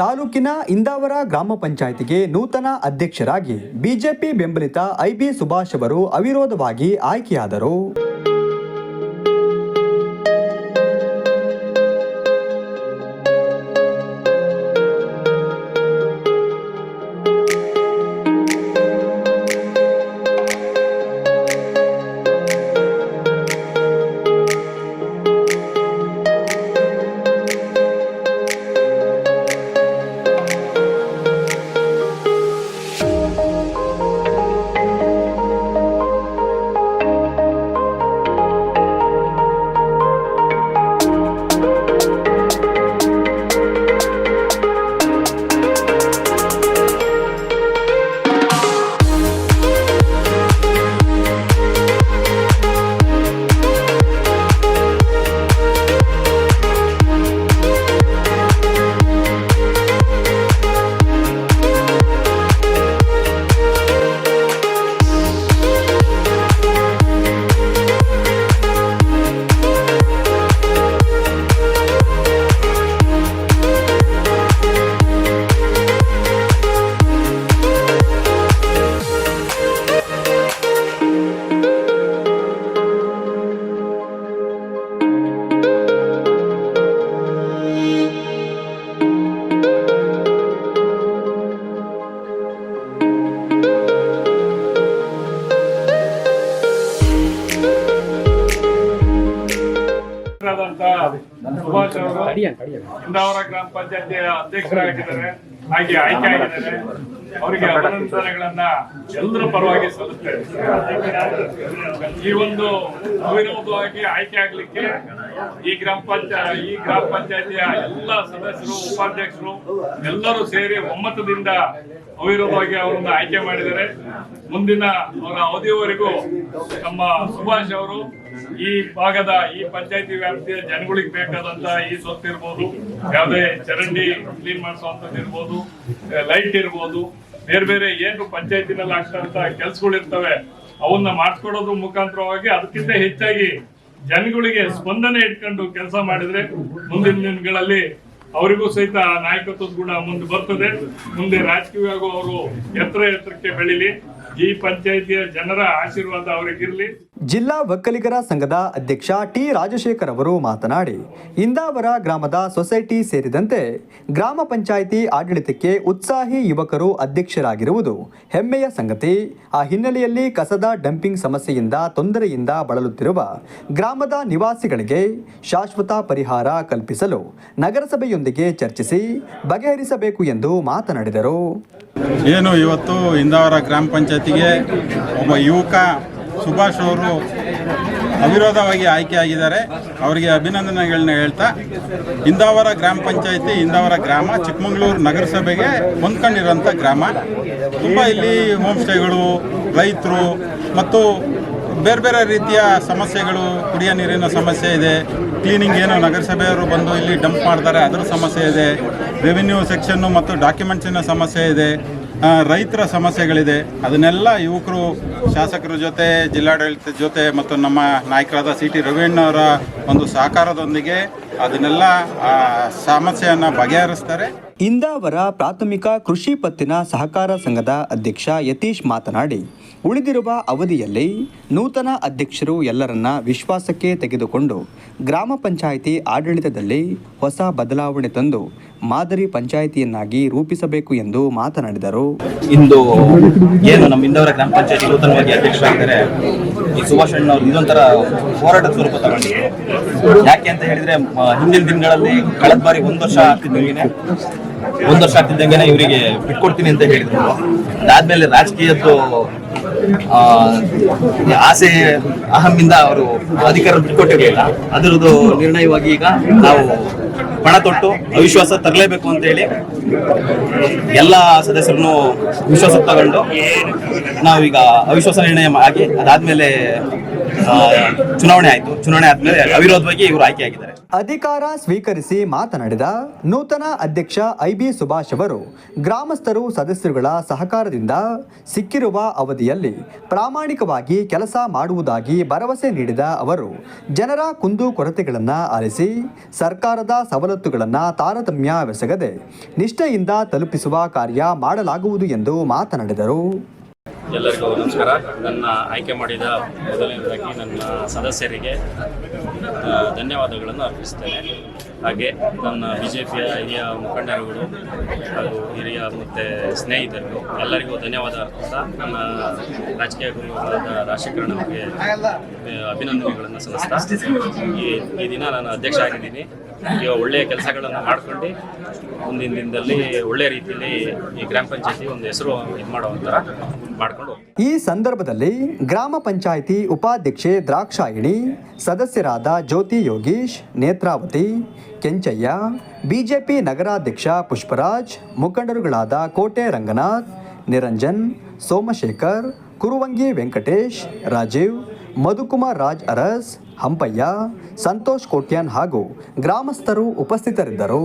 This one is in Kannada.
ತಾಲೂಕಿನ ಇಂದಾವರ ಗ್ರಾಮ ಪಂಚಾಯಿತಿಗೆ ನೂತನ ಅಧ್ಯಕ್ಷರಾಗಿ ಬಿಜೆಪಿ ಬೆಂಬಲಿತ ಐಬಿ ಸುಭಾಷ್ ಅವರು ಅವಿರೋಧವಾಗಿ ಆಯ್ಕೆಯಾದರು. ಆದಂತ ಸುಭಾಷ್ ಅವರು ಇಂದಾವರ ಗ್ರಾಮ ಪಂಚಾಯತಿ ಅಧ್ಯಕ್ಷರಾಗಿದ್ದಾರೆ. ಹಾಗೆ ಆಯ್ಕೆ ಆಗಿದ್ದಾರೆ. ಅವರಿಗೆ ಅಭಿನಂದನೆಗಳನ್ನ ಎಲ್ಲರ ಪರವಾಗಿ ಸಲ್ಲಿಸ್ತೇವೆ ಈ ಒಂದು ಅವಿರೋಧವಾಗಿ ಆಯ್ಕೆ ಆಗ್ಲಿಕ್ಕೆ ಈ ಗ್ರಾಮ ಪಂಚಾಯತ್ ಈ ಗ್ರಾಮ ಪಂಚಾಯತಿಯ ಎಲ್ಲ ಸದಸ್ಯರು, ಉಪಾಧ್ಯಕ್ಷರು, ಎಲ್ಲರೂ ಸೇರಿ ಒಮ್ಮತದಿಂದ ಅವಿರೋಧವಾಗಿ ಅವರನ್ನು ಆಯ್ಕೆ ಮಾಡಿದರೆ ಮುಂದಿನ ಅವರ ಅವಧಿಯವರೆಗೂ ನಮ್ಮ ಸುಭಾಷ್ ಅವರು ಈ ಭಾಗದ ಈ ಪಂಚಾಯತಿ ವ್ಯಾಪ್ತಿಯ ಜನಗಳಿಗೆ ಬೇಕಾದಂತ ಈ ಸ್ವತ್ತು ಇರ್ಬೋದು, ಯಾವುದೇ ಚರಂಡಿ ಕ್ಲೀನ್ ಮಾಡಿಸುವಂತದ್ದು ಇರ್ಬೋದು, ಲೈಟ್ ಇರ್ಬೋದು, ಬೇರೆ ಬೇರೆ ಏನು ಪಂಚಾಯತಿನಲ್ಲಿ ಆಗ್ತಾ ಕೆಲಸಗಳು ಇರ್ತವೆ ಅವನ್ನ ಮಾಡಿಸ್ಕೊಡೋದ್ರ ಮುಖಾಂತರವಾಗಿ ಅದಕ್ಕಿಂತ ಹೆಚ್ಚಾಗಿ ಜನಗಳಿಗೆ ಸ್ಪಂದನೆ ಇಟ್ಕೊಂಡು ಕೆಲಸ ಮಾಡಿದ್ರೆ ಮುಂದಿನ ದಿನಗಳಲ್ಲಿ ಅವರಿಗೂ ಸಹಿತ ನಾಯಕತ್ವದ ಗುಣ ಮುಂದೆ ಬರ್ತದೆ. ಮುಂದೆ ರಾಜಕೀಯವಾಗೂ ಅವರು ಎತ್ತರ ಎತ್ತರಕ್ಕೆ ಬೆಳೀಲಿ. ಈ ಪಂಚಾಯತಿಯ ಜನರ ಆಶೀರ್ವಾದ ಅವರಿಗಿರ್ಲಿ. ಜಿಲ್ಲಾ ಒಕ್ಕಲಿಗರ ಸಂಘದ ಅಧ್ಯಕ್ಷ ಟಿ ರಾಜಶೇಖರ್ ಅವರು ಮಾತನಾಡಿ, ಇಂದಾವರ ಗ್ರಾಮದ ಸೊಸೈಟಿ ಸೇರಿದಂತೆ ಗ್ರಾಮ ಪಂಚಾಯಿತಿ ಆಡಳಿತಕ್ಕೆ ಉತ್ಸಾಹಿ ಯುವಕರು ಅಧ್ಯಕ್ಷರಾಗಿರುವುದು ಹೆಮ್ಮೆಯ ಸಂಗತಿ. ಆ ಹಿನ್ನೆಲೆಯಲ್ಲಿ ಕಸದ ಡಂಪಿಂಗ್ ಸಮಸ್ಯೆಯಿಂದ ತೊಂದರೆಯಿಂದ ಬಳಲುತ್ತಿರುವ ಗ್ರಾಮದ ನಿವಾಸಿಗಳಿಗೆ ಶಾಶ್ವತ ಪರಿಹಾರ ಕಲ್ಪಿಸಲು ನಗರಸಭೆಯೊಂದಿಗೆ ಚರ್ಚಿಸಿ ಬಗೆಹರಿಸಬೇಕು ಎಂದು ಮಾತನಾಡಿದರು. ಏನು ಇವತ್ತು ಇಂದಾವರ ಗ್ರಾಮ ಪಂಚಾಯತಿಗೆ ಒಬ್ಬ ಯುವಕ ಸುಭಾಷ್ ಅವರು ಅವಿರೋಧವಾಗಿ ಆಯ್ಕೆಯಾಗಿದ್ದಾರೆ. ಅವರಿಗೆ ಅಭಿನಂದನೆಗಳನ್ನ ಹೇಳ್ತಾ, ಇಂದಾವರ ಗ್ರಾಮ ಪಂಚಾಯಿತಿ, ಇಂದಾವರ ಗ್ರಾಮ, ಚಿಕ್ಕಮಗಳೂರು ನಗರಸಭೆಗೆ ಹೊಂದ್ಕೊಂಡಿರೋಂಥ ಗ್ರಾಮ. ತುಂಬ ಇಲ್ಲಿ ಹೋಮ್ ಸ್ಟೇಗಳು ರೈತರು ಮತ್ತು ಬೇರೆ ಬೇರೆ ರೀತಿಯ ಸಮಸ್ಯೆಗಳು, ಕುಡಿಯೋ ನೀರಿನ ಸಮಸ್ಯೆ ಇದೆ. ಕ್ಲೀನಿಂಗ್ ಏನು ನಗರಸಭೆಯವರು ಬಂದು ಇಲ್ಲಿ ಡಂಪ್ ಮಾಡ್ತಾರೆ, ಅದರ ಸಮಸ್ಯೆ ಇದೆ. ರೆವಿನ್ಯೂ ಸೆಕ್ಷನ್ನು ಮತ್ತು ಡಾಕ್ಯುಮೆಂಟ್ಸಿನ ಸಮಸ್ಯೆ ಇದೆ. ರೈತರ ಸಮಸ್ಯೆಗಳಿದೆ. ಅದನ್ನೆಲ್ಲ ಯುವಕರು, ಶಾಸಕರ ಜೊತೆ, ಜಿಲ್ಲಾಡಳಿತದ ಜೊತೆ ಮತ್ತು ನಮ್ಮ ನಾಯಕರಾದ ಸಿ ಟಿ ರವೀಣ್ಣವರ ಒಂದು ಸಹಕಾರದೊಂದಿಗೆ ಅದನ್ನೆಲ್ಲ, ಆ, ಸಮಸ್ಯೆಯನ್ನು ಬಗೆಹರಿಸ್ತಾರೆ. ಇಂದಾವರ ಪ್ರಾಥಮಿಕ ಕೃಷಿ ಪತ್ತಿನ ಸಹಕಾರ ಸಂಘದ ಅಧ್ಯಕ್ಷ ಯತೀಶ್ ಮಾತನಾಡಿ, ಉಳಿದಿರುವ ಅವಧಿಯಲ್ಲಿ ನೂತನ ಅಧ್ಯಕ್ಷರು ಎಲ್ಲರನ್ನ ವಿಶ್ವಾಸಕ್ಕೆ ತೆಗೆದುಕೊಂಡು ಗ್ರಾಮ ಪಂಚಾಯಿತಿ ಆಡಳಿತದಲ್ಲಿ ಹೊಸ ಬದಲಾವಣೆ ತಂದು ಮಾದರಿ ಪಂಚಾಯಿತಿಯನ್ನಾಗಿ ರೂಪಿಸಬೇಕು ಎಂದು ಮಾತನಾಡಿದರು. ಇಂದು ಏನು ನಮ್ಮ ಇಂದವರ ಗ್ರಾಮ ಪಂಚಾಯತಿ ನೂತನವಾಗಿ ಅಧ್ಯಕ್ಷರಾಗಿದ್ದಾರೆ. ಈ ಸುಭಾಷ್ ಅಣ್ಣವ್ರು ಇದೊಂಥರ ಹೋರಾಟದ ಸ್ವರೂಪ ತಗೊಂಡಿದ್ರು ಯಾಕೆ ಅಂತ ಹೇಳಿದ್ರೆ ಹಿಂದಿನ ದಿನಗಳಲ್ಲಿ ಕಳೆದ ಬಾರಿ ಒಂದು ವರ್ಷ ಆಗ್ತಿದ್ದಂಗೆನೆ, ಒಂದು ವರ್ಷ ಆಗ್ತಿದ್ದಂಗೆನೆ ಇವರಿಗೆ ಬಿಟ್ಕೊಡ್ತೀನಿ ಅಂತ ಹೇಳಿದ್ರು. ಅದಾದ್ಮೇಲೆ ರಾಜಕೀಯದ್ದು ಆಸೆ ಅಹಮ್ಮಿಂದ ಅವರು ಅಧಿಕಾರ ಬಿಟ್ಕೊಟ್ಟಿರಲಿಲ್ಲ. ಅದರದ್ದು ನಿರ್ಣಯವಾಗಿ ಈಗ ನಾವು ಪಣ ತೊಟ್ಟು ಅವಿಶ್ವಾಸ ತರಲೇಬೇಕು ಅಂತ ಹೇಳಿ ಎಲ್ಲ ಸದಸ್ಯರನ್ನು ವಿಶ್ವಾಸ ತಗೊಂಡು ನಾವೀಗ ಅವಿಶ್ವಾಸ ನಿರ್ಣಯ ಆಗಿ ಅದಾದ್ಮೇಲೆ ಚುನಾವಣೆ ಆಯ್ತು. ಚುನಾವಣೆ ಆದ್ಮೇಲೆ ಅವಿರೋಧವಾಗಿ ಇವರು ಆಯ್ಕೆಯಾಗಿದ್ದಾರೆ. ಅಧಿಕಾರ ಸ್ವೀಕರಿಸಿ ಮಾತನಾಡಿದ ನೂತನ ಅಧ್ಯಕ್ಷ ಐ ಬಿ ಸುಭಾಷ್ ಅವರು, ಗ್ರಾಮಸ್ಥರು ಸದಸ್ಯರುಗಳ ಸಹಕಾರದಿಂದ ಸಿಕ್ಕಿರುವ ಅವಧಿಯಲ್ಲಿ ಪ್ರಾಮಾಣಿಕವಾಗಿ ಕೆಲಸ ಮಾಡುವುದಾಗಿ ಭರವಸೆ ನೀಡಿದ ಅವರು, ಜನರ ಕುಂದು ಕೊರತೆಗಳನ್ನು ಆಲಿಸಿ ಸರ್ಕಾರದ ಸವಲತ್ತುಗಳನ್ನು ತಾರತಮ್ಯವೆಸಗದೆ ನಿಷ್ಠೆಯಿಂದ ತಲುಪಿಸುವ ಕಾರ್ಯ ಮಾಡಲಾಗುವುದು ಎಂದು ಮಾತನಾಡಿದರು. ಎಲ್ಲರಿಗೂ ನಮಸ್ಕಾರ. ನನ್ನ ಆಯ್ಕೆ ಮಾಡಿದ ಮೊದಲನೇದಾಗಿ ನನ್ನ ಸದಸ್ಯರಿಗೆ ಧನ್ಯವಾದಗಳನ್ನು ಅರ್ಪಿಸ್ತೇನೆ ಹಾಗೆ ನನ್ನ ಬಿ ಜೆ ಪಿಯ ಹಿರಿಯ ಮುಖಂಡರುಗಳು ಹಾಗೂ ಹಿರಿಯ ಮತ್ತು ಸ್ನೇಹಿತರು ಎಲ್ಲರಿಗೂ ಧನ್ಯವಾದ. ಅರ್ಪಿಸ್ತಾ ನನ್ನ ರಾಜಕೀಯ ಗುರುಗಳಾದ ರಾಜಶೇಖರಣ ಅವರಿಗೆ ಅಭಿನಂದನೆಗಳನ್ನು ಸಲ್ಲಿಸ್ತಾ ಈ ಈ ದಿನ ನಾನು ಅಧ್ಯಕ್ಷ ಆಗಿದ್ದೀನಿ ಈಗ ಒಳ್ಳೆಯ ಕೆಲಸಗಳನ್ನು ಮಾಡ್ಕೊಂಡು ಮುಂದಿನ ದಿನದಲ್ಲಿ ಒಳ್ಳೆಯ ರೀತಿಯಲ್ಲಿ ಈ ಗ್ರಾಮ ಪಂಚಾಯತಿ ಒಂದು ಹೆಸರು ಇದು ಮಾಡುವಂತರ ಮಾಡ್ಕೊಂಡು ಈ ಸಂದರ್ಭದಲ್ಲಿ ಗ್ರಾಮ ಪಂಚಾಯಿತಿ ಉಪಾಧ್ಯಕ್ಷೆ ದ್ರಾಕ್ಷಾಯಿಣಿ, ಸದಸ್ಯರಾದ ಜ್ಯೋತಿ ಯೋಗೀಶ್, ನೇತ್ರಾವತಿ, ಕೆಂಚಯ್ಯ, ಬಿಜೆಪಿ ನಗರಾಧ್ಯಕ್ಷ ಪುಷ್ಪರಾಜ್, ಮುಖಂಡರುಗಳಾದ ಕೋಟೆ ರಂಗನಾಥ್, ನಿರಂಜನ್, ಸೋಮಶೇಖರ್, ಕುರುವಂಗಿ ವೆಂಕಟೇಶ್, ರಾಜೀವ್ ಮಧುಕುಮಾರ್ ರಾಜ್ ಅರಸ್ ಹಂಪಯ್ಯ ಸಂತೋಷ್ ಕೋಟ್ಯಾನ್ ಹಾಗೂ ಗ್ರಾಮಸ್ಥರು ಉಪಸ್ಥಿತರಿದ್ದರು.